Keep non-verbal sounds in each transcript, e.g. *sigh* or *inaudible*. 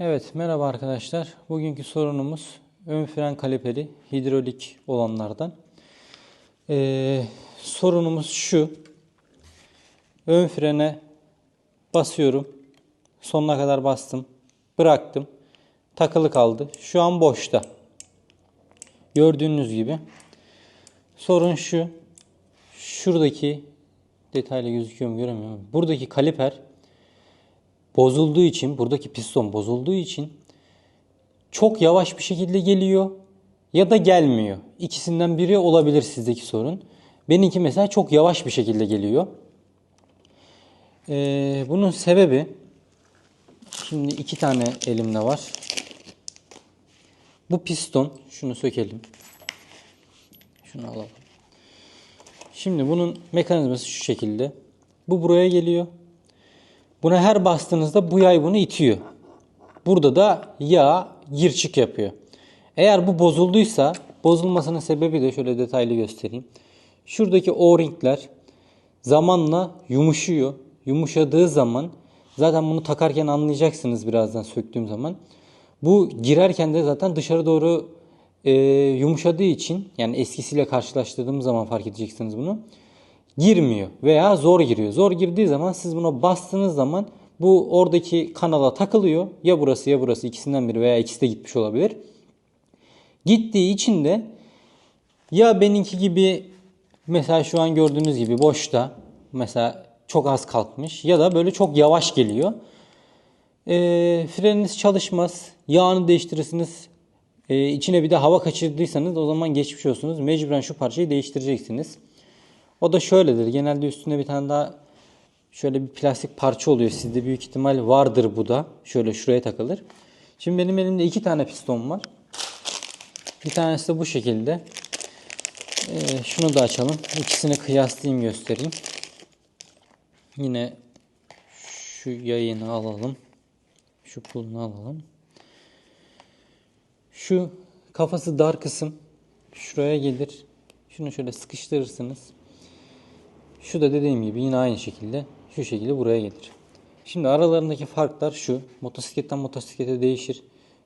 Evet, merhaba arkadaşlar. Bugünkü sorunumuz ön fren kaliperi hidrolik olanlardan. Ee, sorunumuz şu. Ön frene basıyorum. Sonuna kadar bastım. Bıraktım. Takılı kaldı. Şu an boşta. Gördüğünüz gibi. Sorun şu. Şuradaki detaylı gözüküyor mu göremiyorum. Buradaki kaliper bozulduğu için, buradaki piston bozulduğu için çok yavaş bir şekilde geliyor ya da gelmiyor. İkisinden biri olabilir sizdeki sorun. Benimki mesela çok yavaş bir şekilde geliyor. Ee, bunun sebebi şimdi iki tane elimde var. Bu piston, şunu sökelim. Şunu alalım. Şimdi bunun mekanizması şu şekilde. Bu buraya geliyor. Buna her bastığınızda bu yay bunu itiyor. Burada da yağ gir çık yapıyor. Eğer bu bozulduysa bozulmasının sebebi de şöyle detaylı göstereyim. Şuradaki o-ringler zamanla yumuşuyor. Yumuşadığı zaman zaten bunu takarken anlayacaksınız birazdan söktüğüm zaman. Bu girerken de zaten dışarı doğru e, yumuşadığı için yani eskisiyle karşılaştırdığımız zaman fark edeceksiniz bunu girmiyor veya zor giriyor. Zor girdiği zaman siz buna bastığınız zaman bu oradaki kanala takılıyor. Ya burası ya burası ikisinden biri veya ikisi de gitmiş olabilir. Gittiği için de ya benimki gibi mesela şu an gördüğünüz gibi boşta mesela çok az kalkmış ya da böyle çok yavaş geliyor. E, freniniz çalışmaz. Yağını değiştirirsiniz. E, içine bir de hava kaçırdıysanız o zaman geçmiş olsunuz. Mecburen şu parçayı değiştireceksiniz. O da şöyledir. Genelde üstünde bir tane daha şöyle bir plastik parça oluyor. Sizde büyük ihtimal vardır bu da. Şöyle şuraya takılır. Şimdi benim elimde iki tane piston var. Bir tanesi de bu şekilde. Ee, şunu da açalım. İkisini kıyaslayayım göstereyim. Yine şu yayını alalım. Şu pulunu alalım. Şu kafası dar kısım şuraya gelir. Şunu şöyle sıkıştırırsınız. Şu da dediğim gibi yine aynı şekilde şu şekilde buraya gelir. Şimdi aralarındaki farklar şu. Motosikletten motosiklete değişir.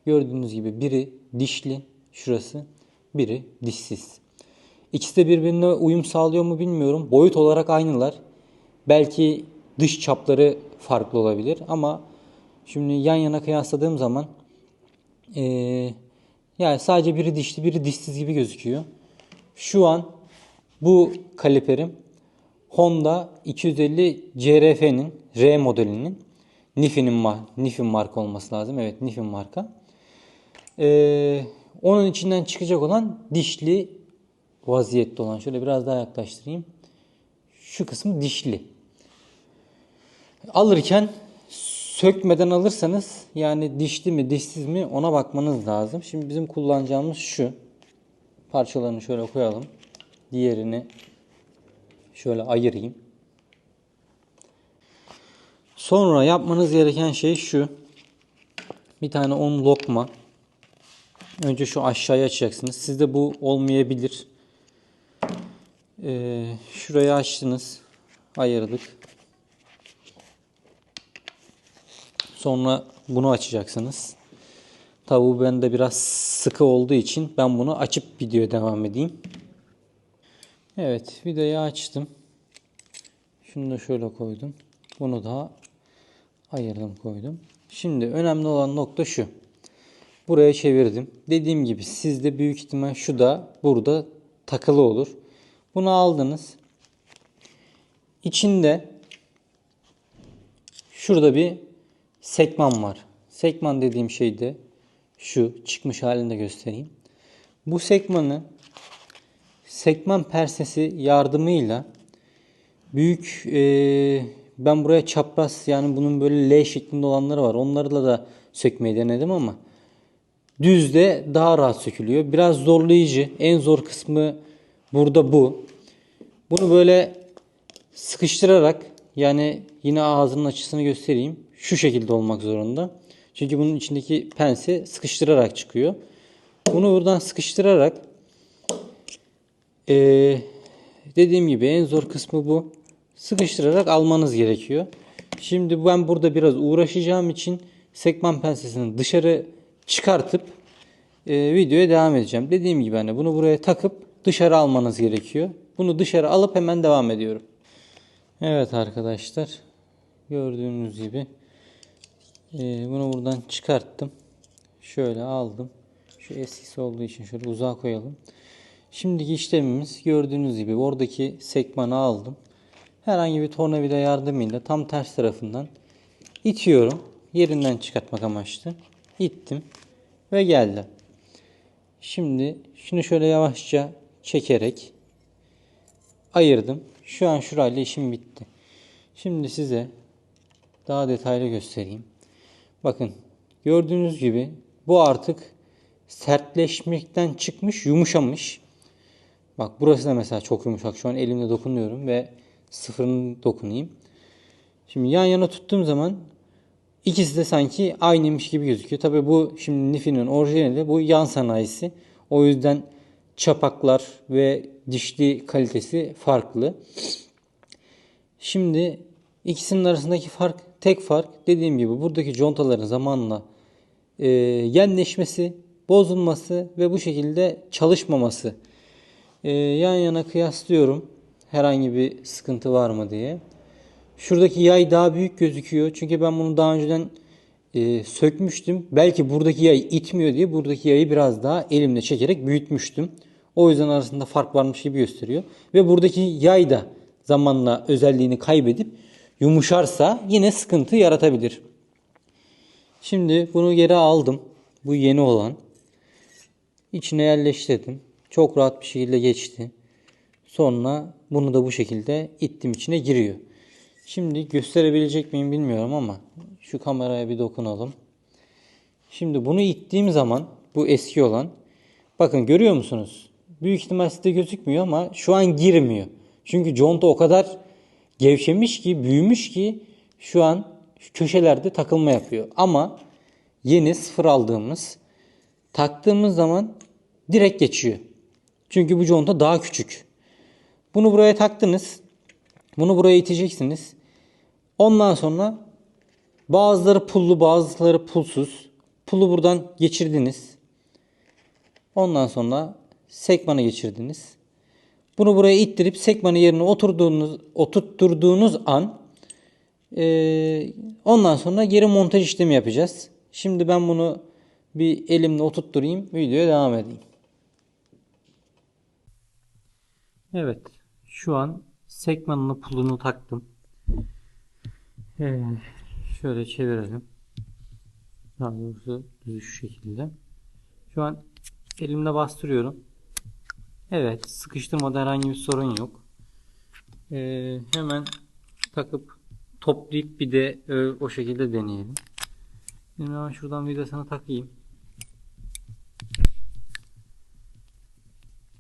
Gördüğünüz gibi biri dişli şurası, biri dişsiz. İkisi de birbirine uyum sağlıyor mu bilmiyorum. Boyut olarak aynılar. Belki dış çapları farklı olabilir ama şimdi yan yana kıyasladığım zaman ee, yani sadece biri dişli biri dişsiz gibi gözüküyor. Şu an bu kaliperim Honda 250 CRF'nin R modelinin Nifi'nin Nifin marka olması lazım. Evet Nifin marka. Ee, onun içinden çıkacak olan dişli vaziyette olan. Şöyle biraz daha yaklaştırayım. Şu kısmı dişli. Alırken sökmeden alırsanız yani dişli mi dişsiz mi ona bakmanız lazım. Şimdi bizim kullanacağımız şu. Parçalarını şöyle koyalım. Diğerini Şöyle ayırayım. Sonra yapmanız gereken şey şu. Bir tane 10 lokma. Önce şu aşağıya açacaksınız. Sizde bu olmayabilir. Ee, şurayı açtınız. Ayırdık. Sonra bunu açacaksınız. Tabi bu bende biraz sıkı olduğu için ben bunu açıp videoya devam edeyim. Evet vidayı açtım. Şunu da şöyle koydum. Bunu da ayırdım koydum. Şimdi önemli olan nokta şu. Buraya çevirdim. Dediğim gibi sizde büyük ihtimal şu da burada takılı olur. Bunu aldınız. İçinde şurada bir sekman var. Sekman dediğim şey de şu çıkmış halinde göstereyim. Bu sekmanı sekman persesi yardımıyla büyük e, ben buraya çapraz yani bunun böyle L şeklinde olanları var. Onlarla da sökmeyi denedim ama düzde daha rahat sökülüyor. Biraz zorlayıcı. En zor kısmı burada bu. Bunu böyle sıkıştırarak yani yine ağzının açısını göstereyim. Şu şekilde olmak zorunda. Çünkü bunun içindeki pense sıkıştırarak çıkıyor. Bunu buradan sıkıştırarak ee, dediğim gibi en zor kısmı bu. Sıkıştırarak almanız gerekiyor. Şimdi ben burada biraz uğraşacağım için sekman pensesini dışarı çıkartıp e, videoya devam edeceğim. Dediğim gibi hani bunu buraya takıp dışarı almanız gerekiyor. Bunu dışarı alıp hemen devam ediyorum. Evet arkadaşlar. Gördüğünüz gibi e, bunu buradan çıkarttım. Şöyle aldım. Şu eskisi olduğu için şöyle uzağa koyalım. Şimdiki işlemimiz gördüğünüz gibi oradaki sekmanı aldım. Herhangi bir tornavida yardımıyla tam ters tarafından itiyorum. Yerinden çıkartmak amaçlı. İttim ve geldi. Şimdi şunu şöyle yavaşça çekerek ayırdım. Şu an şurayla işim bitti. Şimdi size daha detaylı göstereyim. Bakın gördüğünüz gibi bu artık sertleşmekten çıkmış, yumuşamış. Bak burası da mesela çok yumuşak. Şu an elimle dokunuyorum ve sıfırını dokunayım. Şimdi yan yana tuttuğum zaman ikisi de sanki aynıymış gibi gözüküyor. Tabii bu şimdi Nifi'nin orijinali bu yan sanayisi. O yüzden çapaklar ve dişli kalitesi farklı. Şimdi ikisinin arasındaki fark tek fark dediğim gibi buradaki contaların zamanla e, yenleşmesi, bozulması ve bu şekilde çalışmaması. E, yan yana kıyaslıyorum herhangi bir sıkıntı var mı diye. Şuradaki yay daha büyük gözüküyor. Çünkü ben bunu daha önceden e, sökmüştüm. Belki buradaki yay itmiyor diye buradaki yayı biraz daha elimle çekerek büyütmüştüm. O yüzden arasında fark varmış gibi gösteriyor. Ve buradaki yay da zamanla özelliğini kaybedip yumuşarsa yine sıkıntı yaratabilir. Şimdi bunu geri aldım. Bu yeni olan. İçine yerleştirdim. Çok rahat bir şekilde geçti. Sonra bunu da bu şekilde ittim içine giriyor. Şimdi gösterebilecek miyim bilmiyorum ama şu kameraya bir dokunalım. Şimdi bunu ittiğim zaman bu eski olan bakın görüyor musunuz? Büyük ihtimal sizde gözükmüyor ama şu an girmiyor. Çünkü conta o kadar gevşemiş ki büyümüş ki şu an köşelerde takılma yapıyor. Ama yeni sıfır aldığımız taktığımız zaman direkt geçiyor. Çünkü bu conta daha küçük. Bunu buraya taktınız. Bunu buraya iteceksiniz. Ondan sonra bazıları pullu bazıları pulsuz. Pulu buradan geçirdiniz. Ondan sonra sekmanı geçirdiniz. Bunu buraya ittirip sekmanı yerine oturduğunuz, oturtturduğunuz an e, ondan sonra geri montaj işlemi yapacağız. Şimdi ben bunu bir elimle oturtturayım. Videoya devam edeyim. Evet. Şu an sekmanını pulunu taktım. Ee, şöyle çevirelim. Daha doğrusu düz şu şekilde. Şu an elimle bastırıyorum. Evet. Sıkıştırmada herhangi bir sorun yok. Ee, hemen takıp toplayıp bir de e, o şekilde deneyelim. Şimdi hemen şuradan vidasını takayım.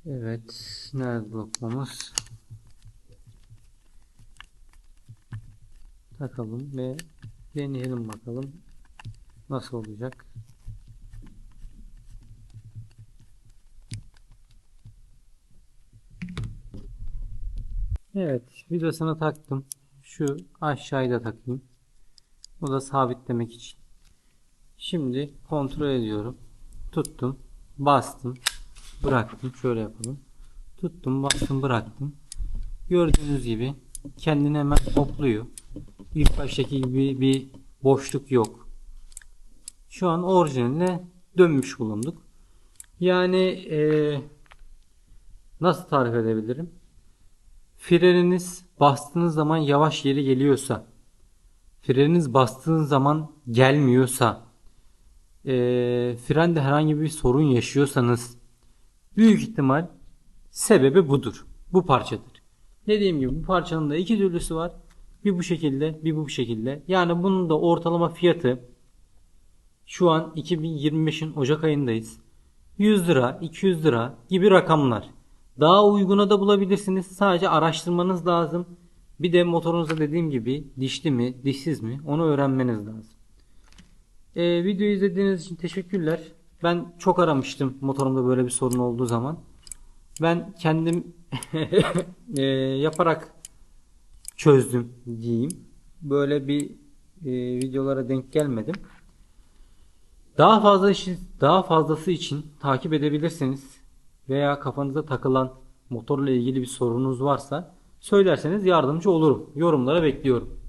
Evet. Nerede lokmamız? Takalım ve deneyelim bakalım. Nasıl olacak? Evet. Vidasını taktım. Şu aşağıya da takayım. Bu da sabitlemek için. Şimdi kontrol ediyorum. Tuttum. Bastım. Bıraktım. Şöyle yapalım. Tuttum. Bastım. Bıraktım. Gördüğünüz gibi kendini hemen topluyor. İlk baştaki gibi bir boşluk yok. Şu an orijinaline dönmüş bulunduk. Yani eee, nasıl tarif edebilirim? Freniniz bastığınız zaman yavaş geri geliyorsa, freniniz bastığınız zaman gelmiyorsa, eee frende herhangi bir sorun yaşıyorsanız büyük ihtimal sebebi budur. Bu parçadır. Dediğim gibi bu parçanın da iki türlüsü var. Bir bu şekilde, bir bu şekilde. Yani bunun da ortalama fiyatı şu an 2025'in Ocak ayındayız. 100 lira, 200 lira gibi rakamlar. Daha uyguna da bulabilirsiniz. Sadece araştırmanız lazım. Bir de motorunuzda dediğim gibi dişli mi, dişsiz mi onu öğrenmeniz lazım. Ee, videoyu izlediğiniz için teşekkürler. Ben çok aramıştım motorumda böyle bir sorun olduğu zaman. Ben kendim *laughs* e, yaparak çözdüm diyeyim. Böyle bir e, videolara denk gelmedim. Daha fazla işi, daha fazlası için takip edebilirsiniz veya kafanıza takılan motorla ilgili bir sorunuz varsa söylerseniz yardımcı olurum. Yorumlara bekliyorum.